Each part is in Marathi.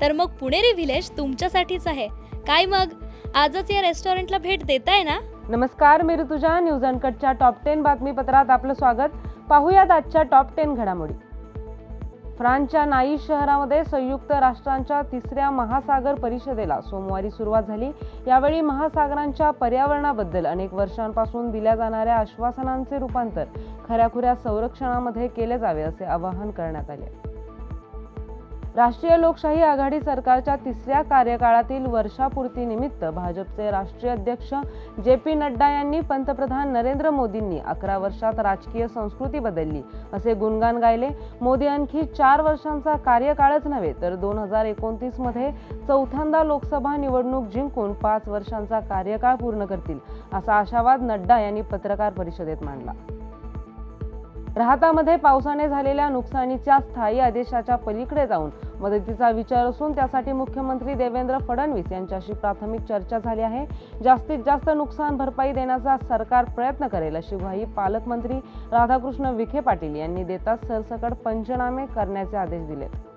तर मग पुणेरी व्हिलेज तुमच्यासाठीच आहे. काय मग? आजच या रेस्टॉरंटला भेट देताय ना? नमस्कार मी ऋतुजा न्यूज अनकटच्या टॉप टेन बातमीपत्रात आपलं स्वागत. पाहूयात आजच्या टॉप टेन घडामोडी. फ्रान्सच्या नाई शहरामध्ये संयुक्त राष्ट्रांच्या तिसऱ्या महासागर परिषदेला सोमवारी सुरुवात झाली. यावेळी महासागरांच्या पर्यावरणाबद्दल अनेक वर्षांपासून दिल्या जाणाऱ्या आश्वासनांचे रूपांतर खऱ्याखुऱ्या संरक्षणामध्ये केले जावे असे आवाहन करण्यात आले. राष्ट्रीय लोकशाही आघाडी सरकारच्या तिसऱ्या कार्यकाळातील वर्षापूर्तीनिमित्त भाजपचे राष्ट्रीय अध्यक्ष जे पी नड्डा यांनी पंतप्रधान नरेंद्र मोदींनी अकरा वर्षात राजकीय संस्कृती बदलली. असे गुणगान गायले. मोदी आणखी चार वर्षांचा कार्यकाळच नव्हे तर दोन हजार एकोणतीसमध्ये चौथ्यांदा लोकसभा निवडणूक जिंकून पाच वर्षांचा कार्यकाळ पूर्ण करतील असा आशावाद नड्डा यांनी पत्रकार परिषदेत मांडला. राहतामध्ये पावसाने झालेल्या नुकसानीच्या स्थायी आदेशाच्या पलीकडे जाऊन मदतीचा विचार असून त्यासाठी मुख्यमंत्री देवेंद्र फडणवीस यांच्याशी प्राथमिक चर्चा झाली आहे. जास्तीत जास्त नुकसान भरपाई देण्याचा सरकार प्रयत्न करेल अशी ग्वाही पालकमंत्री राधाकृष्ण विखे पाटील यांनी देताच सरसकट पंचनामे करण्याचे आदेश दिलेत.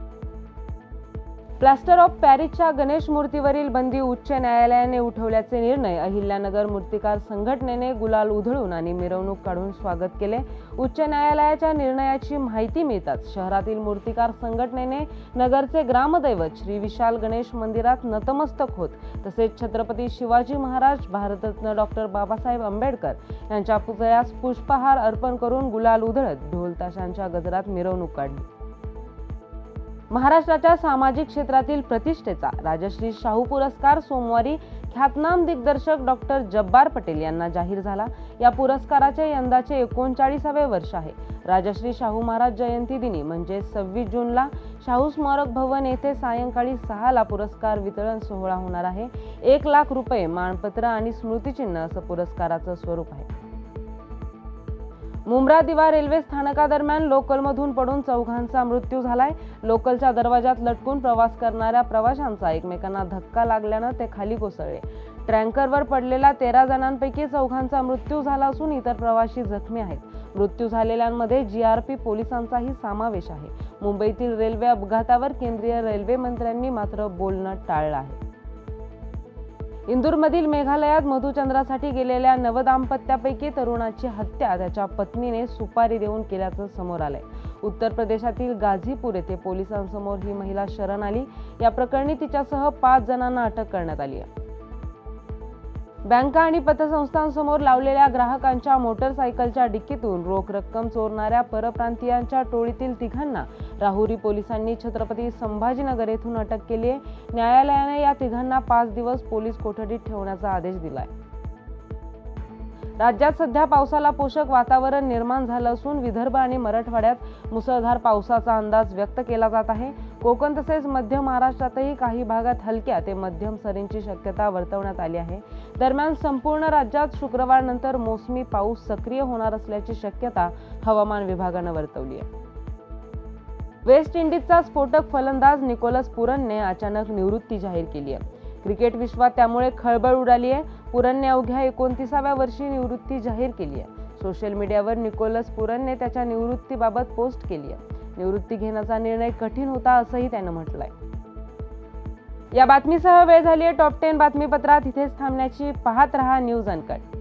प्लास्टर ऑफ पॅरिसच्या गणेश मूर्तीवरील बंदी उच्च न्यायालयाने उठवल्याचे निर्णय अहिल्यानगर मूर्तिकार संघटनेने गुलाल उधळून आणि मिरवणूक काढून स्वागत केले. उच्च न्यायालयाच्या निर्णयाची माहिती मिळताच शहरातील मूर्तिकार संघटनेने नगरचे ग्रामदैवत श्री विशाल गणेश मंदिरात नतमस्तक होत तसेच छत्रपती शिवाजी महाराज भारतरत्न डॉक्टर बाबासाहेब आंबेडकर यांच्या पुतळ्यास पुष्पहार अर्पण करून गुलाल उधळत ढोलताशांच्या गजरात मिरवणूक काढली. महाराष्ट्राच्या सामाजिक क्षेत्रातील प्रतिष्ठेचा राजश्री शाहू पुरस्कार सोमवारी ख्यातनाम दिग्दर्शक डॉक्टर जब्बार पटेल यांना जाहीर झाला. या पुरस्काराचे यंदाचे एकोणचाळीसावे वर्ष आहे. राजश्री शाहू महाराज जयंती दिनी म्हणजे सव्वीस जूनला शाहू स्मारक भवन येथे सायंकाळी सहाला पुरस्कार वितरण सोहळा होणार आहे. एक लाख रुपये मानपत्र आणि स्मृतिचिन्ह असं पुरस्काराचं स्वरूप आहे. मुंब्रा दिवा रेल्वे स्थानकादरम्यान लोकलमधून पडून चौघांचा मृत्यू झालाय. लोकलच्या दरवाजात लटकून प्रवास करणाऱ्या प्रवाशांचा एकमेकांना धक्का लागल्यानं ते खाली कोसळले. ट्रँकरवर पडलेल्या तेरा जणांपैकी चौघांचा मृत्यू झाला असून इतर प्रवासी जखमी आहेत. मृत्यू झालेल्यांमध्ये जी आर पी पोलिसांचाही समावेश आहे. मुंबईतील रेल्वे अपघातावर केंद्रीय रेल्वे मंत्र्यांनी मात्र बोलणं टाळलं आहे. इंदूरमधील मेघालयात मधुचंद्रासाठी गेलेल्या नवदाम्पत्यापैकी तरुणाची हत्या त्याच्या पत्नीने सुपारी देऊन केल्याचं समोर आलंय. उत्तर प्रदेशातील गाझीपूर येथे पोलिसांसमोर ही महिला शरण आली. या प्रकरणी तिच्यासह पाच जणांना अटक करण्यात आली आहे. बँका आणि पतसंस्थांसमोर लावलेल्या ग्राहकांच्या मोटरसायकलच्या डिक्कीतून रोख रक्कम चोरणाऱ्या परप्रांतीयांच्या टोळीतील तिघांना राहुरी पोलिसांनी छत्रपती संभाजीनगर येथून अटक केली आहे. न्यायालयाने या तिघांना पाच दिवस पोलीस कोठडीत ठेवण्याचा आदेश दिलाय. राज्यात सध्या पावसाला पोषक वातावरण निर्माण झालं असून विदर्भ आणि मराठवाड्यात मुसळधार पावसाचा अंदाज व्यक्त केला जात आहे. कोकण तसेच मध्य महाराष्ट्रातही काही भागात हलक्या ते मध्यम सरींची शक्यता वर्तवण्यात आली आहे. दरम्यान संपूर्ण राज्यात शुक्रवारनंतर मोसमी पाऊस सक्रिय होणार असल्याची शक्यता हवामान विभागानं वर्तवली आहे. वेस्ट इंडिजचा स्फोटक फलंदाज निकोलस पुरनने अचानक निवृत्ती जाहीर केली आहे. क्रिकेट विश्वात त्यामुळे खळबळ उडाली आहे. पुरनने अवघ्या एकोणतीसाव्या वर्षी निवृत्ती जाहीर केली आहे. सोशल मीडियावर निकोलस पुरनने त्याच्या निवृत्तीबाबत पोस्ट केली आहे. निवृत्ती घेण्याचा निर्णय कठीण होता असंही त्यानं म्हटलंय. या बातमीसह वेळ झाली आहे टॉप टेन बातमीपत्रात इथेच थांबण्याची. पाहत रहा न्यूज अनकट.